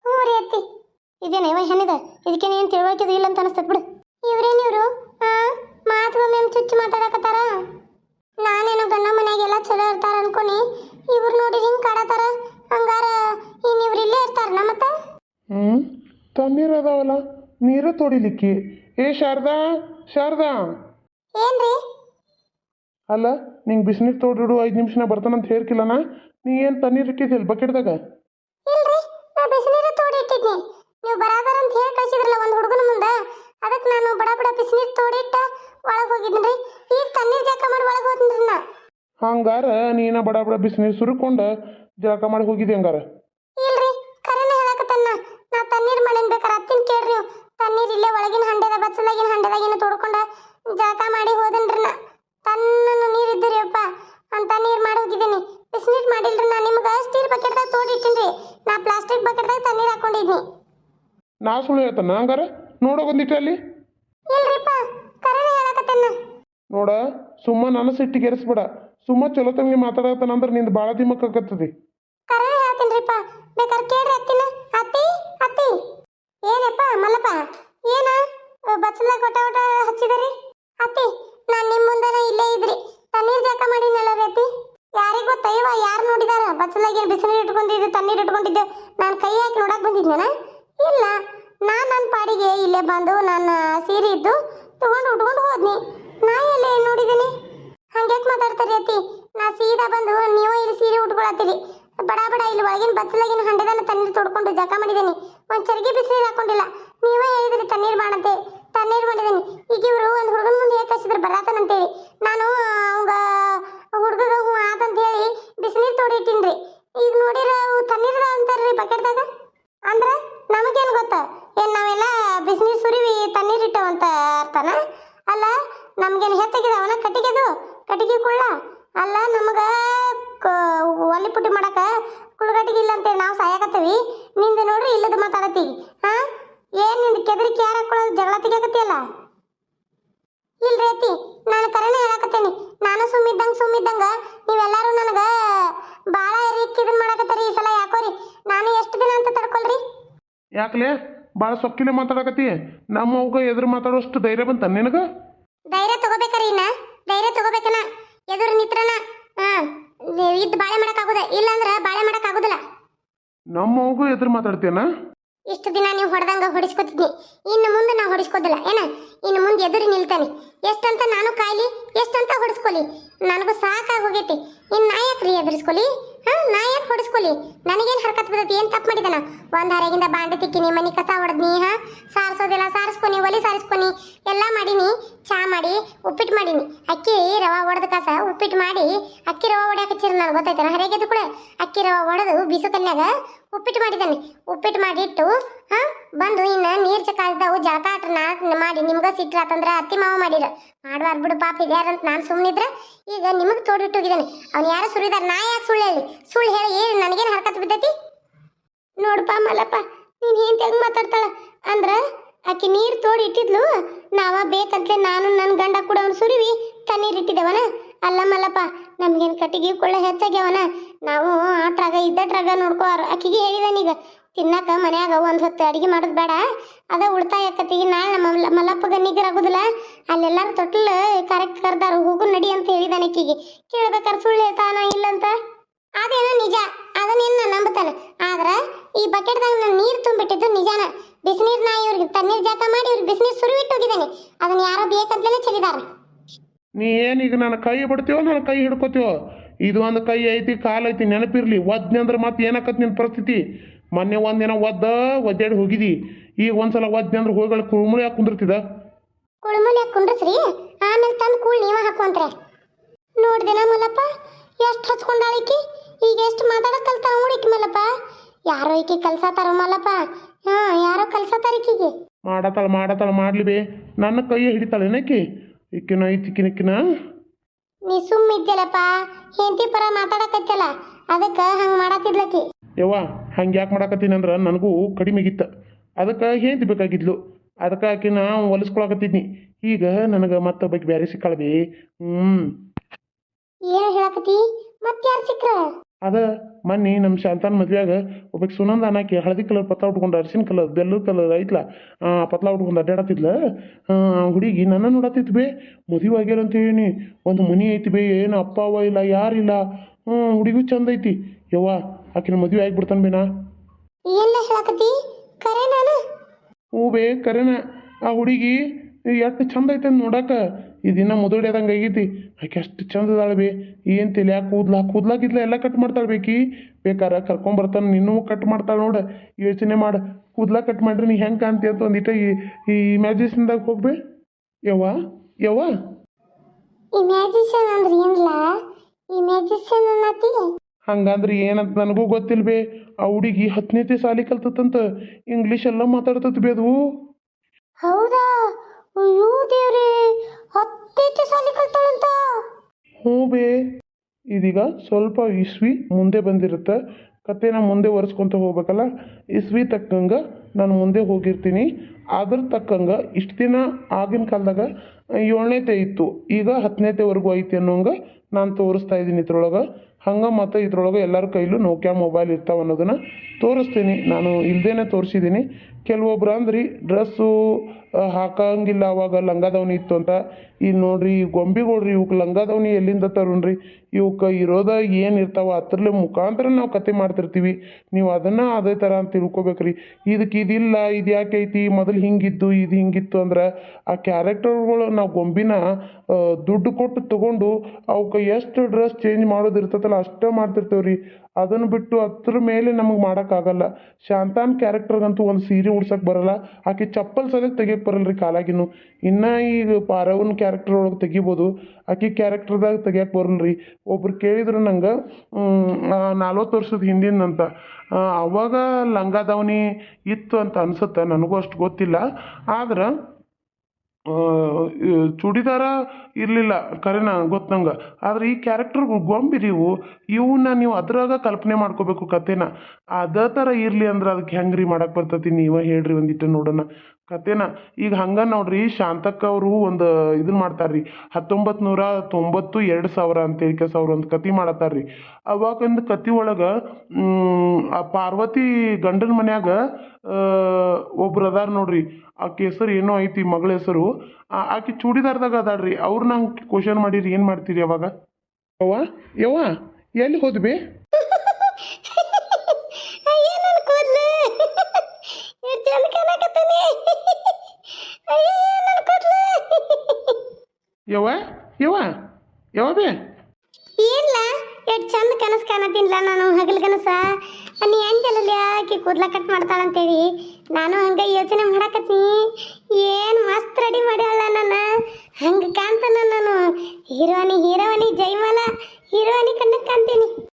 ಹ್ಞೂ ರೀ ಅತ್ತಿ. ಇದೇನ ಇವ ಹೆಣ್ಣಿದ? ಇದಕ್ಕೆ ಏನು ತಿಳುವಳಿಕೆ ಇಲ್ಲ ಅಂತ ಅನಿಸ್ತದ ಬಿಡು. ಇವ್ರೇನ್ ಇವ್ರು? ಮಾತುಗೊಮ್ಮೆ ಚುಚ್ಚು ಮಾತಾಡಕತ್ತಾರ? ನಾನೇನು ಗಂಡ ಮನ್ಯಾಗೆಲ್ಲ ಚಲೋ ಇರ್ತಾರ ಅನ್ಕೊನಿ. ಇವ್ರು ನೋಡಿ ಹಿಂಗ್ ಕಾಡತಾರ. ಹಂಗಾರ ಇನ್ ಇವ್ರು ಇಲ್ಲೇ ಇರ್ತಾರ ನಮ್ಮತ್ತ ಹ್ಞೂ ತಣ್ಣೀರು ಅದಾವಲ್ಲ ನೀರೇ ತೊಡಿಲಿಕ್ಕಿ. ಏ ಶಾರದಾ ಶಾರದಾ. ಏನ್ರಿ? ಅಲ್ಲ ನಿಂಗೆ ಬಿಸಿನೀರು ತೋಡಿಡು ಐದು ನಿಮಿಷನ ಬರ್ತಾನಂತ ಹೇಳ್ಕಿಲ್ಲನ ನೀ? ಏನು ತಣ್ಣೀರು ಇಟ್ಟಿದ್ದಿಲ್ಲ ಬಕೆಟ್ದಾಗ? ಇಲ್ರಿ ನಾ ಬಿಸಿನೀರು ತೋಡಿಟ್ಟಿದ್ನಿ. ನೀವು ಬರಾಬರ ಅಂತ ಹೇಳಿ ಕಳ್ಸಿದ್ರಲ್ಲ ಒಂದು ಹುಡುಗನ ಮುಂದೆ? ಅದಕ್ಕೆ ನಾನು ಬಡ ಬಡ ಬಿಸಿನೀರು ತೋಡಿಟ್ಟ ಒಳಗೆ ರೀ ಈಗ ತಣ್ಣೀರು ಜಳಕ ಮಾಡಿ ಒಳಗೆ ಹೋದ್ನ್ರಿ ನಾ. ಹಂಗಾರ ನೀನ ಬಡ ಬಡ ಬಿಸಿನೀರು ಸುರುಕೊಂಡು ಜಳಕ ಮಾಡಿ ಹೋಗಿದ್ದೆ ಹಂಗಾರ? ಇಲ್ರಿ ಕರೆನ ಹೇಳಕತ್ತನ್ನ. ನಾ ತಣ್ಣೀರ್ ಮಾಡೇನ್ ಬೇಕಾರ? ಅತ್ತಿನ ಕೇಳ್ರಿ ನೀವು ತಣ್ಣೀರ್ ಇಲ್ಲೇ ಒಳಗಿನ ಹಂಡೆದ ಬಚ್ಚಲಾಗಿನ ಹಂಡೆದಾಗಿನ ತೋಡ್ಕೊಂಡ ಜಳಕ ಮಾಡಿ ಹೋದನ್ರಿ ನಾ. ತಣ್ಣನ ನೀರ್ ಇದ್ದಿರಿ ಅಪ್ಪ. ಅಂತ ನೀರ್ ಮಾಡಿ ಹೋಗಿದ್ದೀನಿ ಬಿಸಿನೀರ್ ಮಾಡಿಲ್ರಿ ನಾನು ನಿಮ್ಗೆ ಸ್ಟೀಲ್ ಬಕೆಟ್ದಾಗ ತೋಡಿಟ್ಟಿನ್ರಿ. ನಾ ಪ್ಲಾಸ್ಟಿಕ್ ಬಕೆಟ್ದಾಗ ತಣ್ಣೀರು ಹಾಕೊಂಡಿದ್ನಿ. ನಾ ಸುಳ್ಳು ಹೇಳ್ತಾನ ಹಂಗಾರ? ನೋಡೋ ಬಂದಿಟ್ಟೆ ಅಲ್ಲಿ? ಇಲ್ರಿಪ್ಪ ಕರೆನ ಹೇಳಕತ್ತೇನ ನೋಡ ಸುಮ್ಮ ನನ್ನ ಸಿಟ್ಟಿಗೆ ಎರಿಸ್ಬೇಡ ಸುಮ್ಮ ಚಲೋ ತಂಗಿ ಮಾತಾಡತ್ತಾನ ಅಂದ್ರೆ ನಿಂದು ಭಾಳ ದಿಮಕ್ ಆಗತ್ತದಿ ಕರೆನ ಹೇಳ್ತೀನ್ರಿಪ್ಪ ಬೇಕಾದ್ರೆ ಕೇಳ್ರಿ ಅತ್ತಿನ ಅತ್ತಿ ಅತ್ತಿ ಏನಪ್ಪ ಮಲ್ಲಪ್ಪ ಏನ ಬಚ್ಚಲಾಗ ಒಟ ಒಟ ಹಚ್ಚಿದರಿ ಅತ್ತಿ ನಾನು ನಿಮ್ಮ ಮುಂದೆನ ಇಲ್ಲೇ ಇದ್ರಿ ತಣ್ಣೀರ್ ಜಾಕ ಮಾಡಿನಲ್ಲ ರೀ ಅತ್ತಿ ಯಾರಿಗ್ ಗೊತ್ತ ಇವ ಯಾರು ನೋಡಿದಾರ ಬಚ್ಚಲಾಗ ಏನು ಬಿಸಿನೀರು ಇಟ್ಕೊಂಡಿದ್ದೆ ತಣ್ಣೀರ್ ಇಟ್ಕೊಂಡಿದ್ದೆ ನಾನು ಕೈ ಹಾಕಿ ನೋಡಕ್ ಬಂದಿದ್ನೇನ ಇಲ್ಲ ನಾನು ನನ್ನ ಪಾಡಿಗೆ ಇಲ್ಲೇ ಬಂದು ನನ್ನ ಸೀರೆ ಇದ್ದು ತಗೊಂಡು ಉಟ್ಕೊಂಡು ಹೋದ್ನಿ ನಾ ಎಲ್ಲೇ ನೋಡಿದ್ದೀನಿ ಹಂಗ್ಯಾಕ್ ಮಾತಾಡ್ತಾರಿ ಅತ್ತಿ ನಾ ಸೀದಾ ಬಂದು ನೀವು ಇಲ್ಲಿ ಸೀರೆ ಉಟ್ಕೊಳತ್ತೀರಿ ಬಡ ಬಡ ಇಲ್ಲಿ ಒಳಗಿನ ಬಚ್ಚಲಾಗಿನ ಹಂಡೆದನ್ನ ತಣ್ಣೀರು ತೊಡ್ಕೊಂಡು ಜಕ ಮಾಡಿದ್ದೀನಿ ಒಂದ್ ಚರಿಗೆ ಬಿಸಿನೀರು ಹಾಕೊಂಡಿಲ್ಲ. ನೀವೇ ಹೇಳಿದ್ರಿ ತಣ್ಣೀರು ಮಾಡಂತೆ ತಣ್ಣೀರು ಮಾಡಿದ್ದೀನಿ ಈಗ ಇವರು ಒಂದು ಹುಡುಗನ ಮುಂದೆ ಏಕೆ ಕಳಿಸಿದ್ರು ಬರಾತನಂತೇಳಿ ನಾನು ಅವಂಗ ಹುಡುಗ ಹ್ಞೂ ಆತಂತ ಹೇಳಿ ಬಿಸಿನೀರು ತೋಡಿ ಇಟ್ಟಿನ್ರಿ. ಈಗ ನೋಡಿರ ತಣ್ಣೀರು ಅಂತಾರ್ರಿ ಬಕೆಟ್ದಾಗ? ಅಂದ್ರ ನಮಗೇನು ಗೊತ್ತ? ಏನ್ ನಾವೆಲ್ಲ ಬಿಸಿನೀರು ಸುರಿವಿ, ತಣ್ಣೀರು ಇಟ್ಟವಂತ ಅರ್ಥನ? ಅಲ್ಲ, ನಮ್ಗೇನು ಹೆಚ್ಚಾಗಿದಾವನ ಕಟ್ಟಿಗೆದು? ಕಟ್ಟಿಗೆ ಕುಳ್ಳ? ಅಲ್ಲ, ನಮಗ ಒಲಿ ಪುಟ್ಟಿ ಮಾಡಕ ಕುಳ್ಗಟ್ಟಿಗೆ ಇಲ್ಲ ಅಂತೇಳಿ ನಾವು ಸಾಯಾಕತ್ತೀವಿ. ನಿಂದ ನೋಡ್ರಿ ಇಲ್ಲದ ಮಾತಾಡತ್ತೀವಿ ಹಾ? ಏನ್ನಿಂದ ಕೆದರಿಕೆ ಯಾರು ಹಾಕೊಳ್ಳೋದು ಜಗಳ ತೆಗಿಯಕತ್ತಿಯಲ್ಲ? ಇಲ್ರಿ ಅತ್ತಿ ನಾನು ಕರೆನೇ ಹೇಳಕತ್ತೇನಿ. ನಾನು ಸುಮ್ಮಿದ್ದಂಗ ಸುಮ್ಮಿದ್ದಂಗ ನೀವೆಲ್ಲರೂ ನನಗ ಬಾಳ ರೀತಿ ಇದನ್ ಮಾಡಕತ್ತೀರಿ ಈ ಸಲ ಯಾಕೋರಿ ನಾನು ಎಷ್ಟು ದಿನ ಅಂತ ತಡ್ಕೊಳ್ರಿ? ಯಾಕಲೇ? ಭಾಳ ಸೊಕ್ಕಿಲೆ ಮಾತಾಡಕತ್ತಿ. ನಮ್ಮ ಅವ್ಗ ಎದುರು ಮಾತಾಡೋಷ್ಟು ಧೈರ್ಯ ಬಂತ ನಿನಗ? ಧೈರ್ಯ ತಗೋಬೇಕರಿ ಇನ್ನ? ಧೈರ್ಯ ತಗೋಬೇಕನ? ಎದುರು ನಿತ್ರನ? ಹಾ. ಇದ್ ಬಾಳೆ ಮಾಡಕ್ ಆಗುದ? ಇಲ್ಲಾಂದ್ರ ಬಾಳೆ ಮಾಡಕ್ ಆಗುದಿಲ್ಲ. ನಮ್ಮ ಮಗು ಎದುರು ಮಾತಾಡ್ತೇನ ಇಷ್ಟು ದಿನ ನೀವು ಹೊಡೆದಂಗ ಹೊಡಿಸ್ಕೊತಿದ್ನಿ. ಇನ್ನು ಮುಂದೆ ನಾ ಹೊಡಿಸ್ಕೋದಿಲ್ಲ. ಏನ? ಇನ್ನು ಮುಂದೆ ಎದುರು ನಿಲ್ತಾನೆ. ಎಷ್ಟಂತ ನಾನು ಕಾಯ್ಲಿ ಎಷ್ಟಂತ ಹೊಡಿಸ್ಕೊಲಿ? ನನಗೂ ಸಾಕಾಗಿ ಹೋಗೈತಿ. ಇನ್ನು ನಾ ಯಾಕ್ರಿ ಎದುರಿಸ್ಕೊಲಿ ಹಾ ನಾ ಯಾಕೆ ಹೊಡಿಸ್ಕೊಲಿ ನನಗೇನು ಹರ್ಕತ್ ಬರ್ತೈತಿ ಏನು ತಪ್ಪು ಮಾಡಿದನ ಒಂದ್ ಹರೆಗಿಂದ ಬಾಂಡೆ ತಿಕ್ಕಿನಿ ಮನಿ ಕಸ ಹೊಡೆದ್ನಿ ಹಾ ಸಾರಿಸೋದೆಲ್ಲ ಸಾರಿಸ್ಕೊನಿ ಒಲಿ ಸಾರಿಸ್ಕೊನಿ ಎಲ್ಲ ಮಾಡೀನಿ ಚಾ ಮಾಡಿ ಉಪ್ಪಿಟ್ಟು ಮಾಡೀನಿ ಅಕ್ಕಿ ರವಾ ಒಡೆದ ಕಸ ಉಪ್ಪಿಟ್ಟು ಮಾಡಿ ಅಕ್ಕಿ ರವಾ ಹೊಡ್ಯಾಕ ಹಚ್ಚಿರಿ ನನಗೆ ಗೊತ್ತೈತನ ಹರೆಗೆದ್ದು ಕೂಡ ಅಕ್ಕಿ ರವಾ ಒಡೆದು ಬೀಸೋ ಕಲ್ಯಾಗ ಉಪ್ಪಿಟ್ಟು ಮಾಡಿದ್ದಾನೆ ಉಪ್ಪಿಟ್ಟು ಮಾಡಿಟ್ಟು ಹಾ ಬಂದು ಇನ್ನ ನೀರ್ ಚಕಾಯ್ದವು ಜಳಕ ಆಟ ನಾ ಮಾಡಿ ಆತಂದ್ರ ಅತ್ತಿ ಮಾವ ಮಾಡಿರ ಮಾಡ್ಬಾರ್ದು ಬಿಡು ಪಾಪ ಇದ್ಯಾರಂತ ನಾನು ಸುಮ್ಮನಿದ್ರೆ ಈಗ ನಿಮಗೆ ತೋಡಿಟ್ಟು ಹೋಗಿದ್ದಾನೆ ಅವ್ನು ಯಾರು ಸುರಿದಾರ, ನಾ ಯಾಕೆ ಸುಳ್ಳು ಹೇಳಿ? ಸುಳ್ಳು ಹೇಳಿ, ಏನು ನನಗೇನು ಹರ್ಕತ್ ಬಿದ್ದೈತಿ? ನೋಡಪ್ಪ ಮಲ್ಲಪ್ಪ, ನೀನು ಏನ್ ತೆಗ್ ಮಾತಾಡ್ತಾಳ? ಅಂದ್ರ ಆಕೆ ನೀರು ತೋಡಿ ಇಟ್ಟಿದ್ಲು, ನಾವ ಬೇಕಂತಲೇ ನಾನು ನನ್ನ ಗಂಡ ಕೂಡ ಅವ್ನು ಸುರಿವಿ, ತಣ್ಣೀರ್ ಇಟ್ಟಿದ್ದೇವನ? ಅಲ್ಲ ಮಲ್ಲಪ್ಪ, ನಮ್ಗೇನು ಕಟ್ಟಿಗೆ ಕೊಳ್ಳ ಹೆಚ್ಚಾಗ್ಯಾವನ? ನಾವು ಆಟ್ರಾಗ, ಇದ್ದಟ್ರಾಗ ನೋಡ್ಕೋ ಆಕಿಗೆ ಹೇಳಿದಾನೀಗ ತಿನ್ನಕ ಮನ್ಯಾಗ ಒಂದ್ ಹೊತ್ತು ಅಡಿಗೆ ಮಾಡೋದ್ ಬೇಡ. ಅದ ಉಳಿತಾಯ ಆಕತಿ ನಾಳೆ ನಮ್ಮ ಮಲ್ಲ- ಮಲ್ಲಪ್ಪಗ ನಿಗರಾಗುದಿಲ್ಲ. ಅಲ್ಲೆಲ್ಲಾರು ತೊಟ್ಲ ಕರೆಕ್ಟ್ ಕರ್ದಾರ. ಹೋಗು ನಡಿ ಅಂತ ಹೇಳಿದಾನೆ ಆಕಿಗೆ ಕೇಳ್ಬೇಕಾರೆ ಸುಳ್ಳು ಹೇಳ್ತಾನ ಇಲ್ಲಂತ ಅದೇನೋ ನಿಜ? ಅದನ್ನೇನು ನಾನು ನಂಬುತ್ತಾನೆ. ಆದ್ರ ಈ ಬಕೆಟ್ದಾಗ ನಾನು ನೀರು ತುಂಬಿಟ್ಟಿದ್ದು ನಿಜಾನ. ಬಿಸಿನೀರ್ನ ಇವ್ರಿಗೆ ತಣ್ಣೀರ್ ಜಾಕ ಮಾಡಿ ಇವ್ರಿಗೆ ಬಿಸಿನೀರ್ ಸುರಿವಿಟ್ಟು ಹೋಗಿದ್ದಾನೆ ಅದನ್ನ ಯಾರೋ ಬೇಕಂತಲೇ ಚೆಲ್ಲಿದಾರ ನೀ ಏನೀಗ ನನ್ನ ಕೈ ಬಿಡ್ತೀವೋ ನನ್ನ ಕೈ ಹಿಡ್ಕೋತೀವೋ ಇದು ಒಂದು ಕೈ ಐತಿ, ಕಾಲು ಐತಿ, ನೆನಪಿರ್ಲಿ. ಒದ್ನೆ ಅಂದ್ರೆ ಮತ್ತೆ ಏನಾಕತ್ ನಿನ್ನ ಪರಿಸ್ಥಿತಿ? ಮೊನ್ನೆ ಒಂದಿನ ಒದ್ದ ಒದ್ದಾಡಿ ಹೋಗಿದಿ. ಈಗ ಒಂದ್ಸಲ ಒದ್ದೆ ಅಂದ್ರೆ ಹೋಗಿ ಕುಳ್ಮುಳಿ ಹಾಕಿ ಕುಂದಿರ್ತಿದ? ಕುಳ್ಮುಳಿ ಹಾಕಿ ಕುಂದ್ರಸ್ರಿ? ಆಮೇಲೆ ತಂದು ಕೂಳ್ ನೀವ ಹಾಕೊಂತ್ರೆ ನೋಡ್ದೇನ ಮಲ್ಲಪ್ಪ ಎಷ್ಟು ಹಚ್ಕೊಂಡಾಳಿಕಿ ಈಗ ಎಷ್ಟು ಮಾತಾಡಕ್ ಕಲ್ತಾವ ನೋಡಿಕಿ ಮಲ್ಲಪ್ಪ. ಯಾರೋ ಈಕಿ ಕಲ್ಸಾತಾರ ಮಲ್ಲಪ್ಪ. ಹಾ ಯಾರೋ ಕಲ್ಸಾತಾರ ಈಕಿಗೆ. ಮಾಡತಾಳ ಮಾಡತಾಳ ಮಾಡ್ಲಿ ಬೇ. ನನ್ನ ಕೈ ಹಿಡಿತಾಳೆ ಏನಕ್ಕಿ? ಇಕ್ಕಿನ ಐತಿಕ್ಕಿನಕ್ಕಿನ ನೀ ಸುಮ್ಮ ಇದ್ಯಲ್ಲಪ್ಪ ಹೆಂಡತಿ ಪರ ಮಾತಾಡಕತ್ತಲ್ಲ. ಅದಕ್ಕ ಹಂಗ ಮಾಡಾತಿದ್ಲಕಿ. ಯವ್ವ ಹಂಗ ಯಾಕೆ ಮಾಡಾಕತ್ತೀನಿ ಅಂದ್ರೆ ನನಗೂ ಕಡಿಮೆಗಿತ್ತ ಅದಕ್ಕೆ ಹೇಂತಿ ಬೇಕಾಗಿದ್ಲು. ಅದಕ್ಕೆ ಆಕಿನ ಹೊಲಿಸ್ಕೊಳಕತ್ತಿದ್ನಿ. ಈಗ ನನಗೆ ಮತ್ತೆ ಬಗ್ಗೆ ಬೇರೆ ಸಿಕ್ಕಳ್ಬಿ ಹ್ಞೂ ಏನು ಹೇಳಕತ್ತಿ? ಯಾರ ಸಿಕ್ರ ಅದ ಮೊನ್ನೆ ನಮ್ಮ ಶಾಂತನ ಮದ್ವೆಯಾಗ ಒಬ್ಬ ಸುನಂದ ಅನ್ನಕ್ಕೆ ಹಳದಿ ಕಲರ್ ಪತ್ಲ ಉಟ್ಕೊಂಡು ಅರಿಶಿನ ಕಲರ್ ಬೆಲ್ಲದ ಕಲರ್ ಐತ್ಲ ಆ ಪತ್ಲ ಉಟ್ಕೊಂಡು ಅಡ್ಡಾಡತಿದ್ಲ ಆ, ಹುಡುಗಿ ನನ್ನ ನೋಡತ್ತಿತ್ತು ಬೇ. ಮದುವೆ ಆಗ್ಯಾರ ಅಂತ ಹೇಳಿ ಒಂದು ಮನಿ ಐತಿ ಬೇ. ಏನು ಅಪ್ಪ ಅವ್ವ ಇಲ್ಲ ಯಾರಿಲ್ಲ ಹ್ಞೂ ಹುಡುಗಿ ಚಂದ ಐತಿ. ಯವ್ವ ಆಕಿನ ಮದುವೆ ಆಗಿಬಿಡ್ತಾನೆ ಬೇನಾ? ಏನ ಹೇಳಕತ್ತಿ? ಕರೆ ನಾನು ಹ್ಞೂ ಬೇ ಕರೆನ. ಆ ಹುಡುಗಿ ಎಷ್ಟು ಚಂದ ಐತೆ ನೋಡಾಕ. ಇದಿನ್ನ ಮುದುಡ್ಯಾದಂಗೆ ಆಗೈತಿ. ಆಕೆ ಅಷ್ಟು ಚಂದ ಅದಾಳೆ ಬೇ. ಏನು ತಲೆ ಕೂದ್ಲ ಕೂದ್ಲಾಗಿದ್ಲ ಎಲ್ಲ ಕಟ್ ಮಾಡ್ತಾಳೆ ಬೇಕಿ ಬೇಕಾರೆ ಕರ್ಕೊಂಬರ್ತಾನೆ ನಿನ್ನೂ ಕಟ್ ಮಾಡ್ತಾಳೆ ನೋಡು. ಯೋಚನೆ ಮಾಡು. ಕೂದ್ಲ ಕಟ್ ಮಾಡ್ರಿ ನೀ ಹೆಂಗೆ ಕಾಣ್ತಿ ಅಂತ ಒಂದಿಟ ಈ ಈ ಇಮ್ಯಾಜಿನ್ದಾಗ ಹೋಗ್ಬೇ ಯವ್ವ ಯವ್ವ. ಇಮ್ಯಾಜಿಷನ್ ಅಂದ್ರೆ ಏನಿಲ್ಲ ಇಮ್ಯಾಜಿಷನ್ ಅನ್ನತಿ ಹಂಗಂದ್ರೆ ಏನಂತ ನನಗೂ ಗೊತ್ತಿಲ್ಲ ಬೇ ಆ ಹುಡುಗಿ ಹತ್ತನೇತಿ ಸಾಲಿ ಕಲ್ತತ್ತಂತ ಇಂಗ್ಲಿಷ್ ಎಲ್ಲ ಮಾತಾಡ್ತತ್ ಬೇ ಅದು ಹೌದಾ? ಅಯ್ಯೋ ದೇವ್ರೇ ಹತ್ತೈತೆ ಸಾಲಿ ಕಲ್ತಾಳಂತ. ಹ್ಞೂ ಬೇ. ಇದೀಗ ಸ್ವಲ್ಪ ಇಸ್ವಿ ಮುಂದೆ ಬಂದಿರುತ್ತೆ. ಕತೆನ ಮುಂದೆ ಒರೆಸ್ಕೊತ ಹೋಗ್ಬೇಕಲ್ಲ ಇಸ್ವಿ ತಕ್ಕಂಗೆ ನಾನು ಮುಂದೆ ಹೋಗಿರ್ತೀನಿ. ಅದ್ರ ತಕ್ಕಂಗೆ ಇಷ್ಟು ದಿನ ಆಗಿನ ಕಾಲದಾಗ ಏಳನೇತೆ ಇತ್ತು. ಈಗ ಹತ್ತನೇತೆವರೆಗೂ ಐತಿ ಅನ್ನೋಂಗೆ ನಾನು ತೋರಿಸ್ತಾ ಇದ್ದೀನಿ ಇದ್ರೊಳಗೆ. ಹಂಗೆ ಮತ್ತು ಇದ್ರೊಳಗೆ ಎಲ್ಲರ ಕೈಲೂ ನೋಕ್ಯಾ ಮೊಬೈಲ್ ಇರ್ತಾವೆ ಅನ್ನೋದನ್ನು ತೋರಿಸ್ತೀನಿ. ನಾನು ಇಲ್ದೇನೆ ತೋರಿಸಿದ್ದೀನಿ. ಕೆಲವೊಬ್ರು ಅಂದ್ರಿ, ಡ್ರೆಸ್ಸು ಹಾಕಂಗಿಲ್ಲ, ಅವಾಗ ಲಂಗದವನಿ ಇತ್ತು ಅಂತ. ಈಗ ನೋಡ್ರಿ, ಈ ಗೊಂಬಿಗಳ್ರಿ ಇವಕ್ಕೆ ಲಂಗದವನಿ ಎಲ್ಲಿಂದ ತರುಣ್ರಿ? ಇವಕ್ಕೆ ಇರೋದ ಏನು ಇರ್ತಾವ? ಅದ್ರಲ್ಲೇ ಮುಖಾಂತರ ನಾವು ಕತೆ ಮಾಡ್ತಿರ್ತೀವಿ. ನೀವು ಅದನ್ನು ಅದೇ ಥರ ಅಂತ ತಿಳ್ಕೊಬೇಕ್ರಿ. ಇದಕ್ಕೆ ಇದಿಲ್ಲ, ಇದು ಯಾಕೆ ಐತಿ? ಮೊದಲು ಹಿಂಗಿದ್ದು, ಇದು ಹಿಂಗಿತ್ತು ಅಂದ್ರೆ ಆ ಕ್ಯಾರೆಕ್ಟರ್ಗಳು ನಾವು ಗೊಂಬಿನ ದುಡ್ಡು ಕೊಟ್ಟು ತಗೊಂಡು ಅವಕ್ಕೆ ಎಷ್ಟು ಡ್ರೆಸ್ ಚೇಂಜ್ ಮಾಡೋದು ಇರ್ತೈತಲ್ಲ ಅಷ್ಟೇ ಮಾಡ್ತಿರ್ತೇವೆ ರೀ ಅದನ್ನು ಬಿಟ್ಟು ಅದ್ರ ಮೇಲೆ ನಮಗೆ ಮಾಡೋಕ್ಕಾಗಲ್ಲ ಶಾಂತಾನ್ ಕ್ಯಾರೆಕ್ಟರ್ಗಂತೂ ಒಂದು ಸೀರೆ ಉಡ್ಸಕ್ಕೆ ಬರಲ್ಲ. ಆಕೆ ಚಪ್ಪಲ್ ಸಲ ತೆಗಿಯಕ್ಕೆ ಬರಲ್ಲ ರೀ ಕಾಲಾಗಿನ್ನು. ಇನ್ನು ಈಗ ಪಾರವನ್ ಕ್ಯಾರೆಕ್ಟರ್ ಒಳಗೆ ತೆಗಿಬೋದು. ಆಕೆ ಕ್ಯಾರೆಕ್ಟರ್ದಾಗ ತೆಗಿಯಕ್ಕೆ ಬರೋನ್ರಿ ಒಬ್ರು ಕೇಳಿದ್ರು ನಂಗೆ ನಲ್ವತ್ತು ವರ್ಷದ ಹಿಂದಿನಂತ ಅವಾಗ ಲಂಗ ದಾವಣಿ ಇತ್ತು ಅಂತ ಅನ್ಸುತ್ತೆ, ನನಗೂ ಅಷ್ಟು ಗೊತ್ತಿಲ್ಲ. ಆದ್ರೆ ಚೂಡಿದಾರ ಇರಲಿಲ್ಲ ಕರೆನ ಗೊತ್ತು ನಂಗೆ. ಆದ್ರೆ ಈ ಕ್ಯಾರೆಕ್ಟರ್ ಗೊಂಬಿರಿ ಇವು. ಇವನ್ನ ನೀವು ಅದ್ರಾಗ ಕಲ್ಪನೆ ಮಾಡ್ಕೋಬೇಕು ಕತೆನ ಅದೇ ಥರ ಇರಲಿ ಅಂದ್ರೆ ಅದಕ್ಕೆ ಹೆಂಗೆ ರೀ ಮಾಡಕ್ಕೆ ಬರ್ತೈತಿ ನೀವೇ ಹೇಳ್ರಿ ಒಂದಿಟ್ಟು ನೋಡೋಣ. ಕತೆನ. ಈಗ ಹಂಗೆ ನೋಡ್ರಿ, ಶಾಂತಕ್ಕ ಅವರು ಒಂದು ಇದನ್ನ ಮಾಡ್ತಾರ್ರಿ. ಹತ್ತೊಂಬತ್ತು ನೂರ ತೊಂಬತ್ತು ಎರಡು ಸಾವಿರ ಅಂತೇಳಿ ಕೆಲಸ ಅವ್ರು ಒಂದು ಕತೆ ಮಾಡತ್ತಾರ್ರಿ. ಅವಾಗಿಂದ ಕತೆ ಒಳಗೆ ಆ ಪಾರ್ವತಿ ಗಂಡನ ಮನ್ಯಾಗ ಒಬ್ರು ಅದಾರ ನೋಡ್ರಿ. ಆಕೆ ಹೆಸರು ಏನೋ ಐತಿ, ಮಗಳ ಹೆಸರು. ಆಕೆ ಚೂಡಿದಾರ್ದಾಗ ಅದಾಳ್ರಿ. ಅವ್ರು ನಂಗೆ ಕ್ವಶನ್ ಮಾಡಿರಿ, ಏನು ಮಾಡ್ತೀರಿ ಅವಾಗ? ಯವ್ವ ಯವ್ವ, ಎಲ್ಲಿ ಹೋದ್ವಿ ಅಯ್ಯ ನನ್ನ ಕೂದ್ಲು ಎಷ್ಟು ಚಂದ ಕಾಣಕತ್ತಾನೆ ಅಯ್ಯ ನನ್ನ ಕೂದ್ಲು ಯವ್ವ? ಯವ್ವ? ಯವ್ವ ಬೇ? ಇಲ್ಲ ಎಷ್ಟು ಚಂದ ಕನಸು ಕಾಣತಿನ್ಲ ನಾನು, ಹಗಲ್ ಕನಸ? ನೀ ಅಂಜಲ್ಲ ಆಕಿ ಕೂದ್ಲ ಕಟ್ ಮಾಡ್ತಾಳಂತೇಳಿ. ನಾನು ಹಂಗ ಯೋಚನೆ ಮಾಡಕತ್ತೀನಿ. ಏನು ಮಸ್ತ್ ರೆಡಿ ಮಾಡ್ಯಾಳ ನನ್ನ. ಹಂಗೆ ಕಾಣ್ತಾನ ನಾನು. ಹೀರೋನಿ ಹೀರೋನಿ ಜೈಮಾಲ ಹೀರೋನಿ ಕಣ್ಣಕ್ಕೆ ಕಾಣ್ತೀನಿ.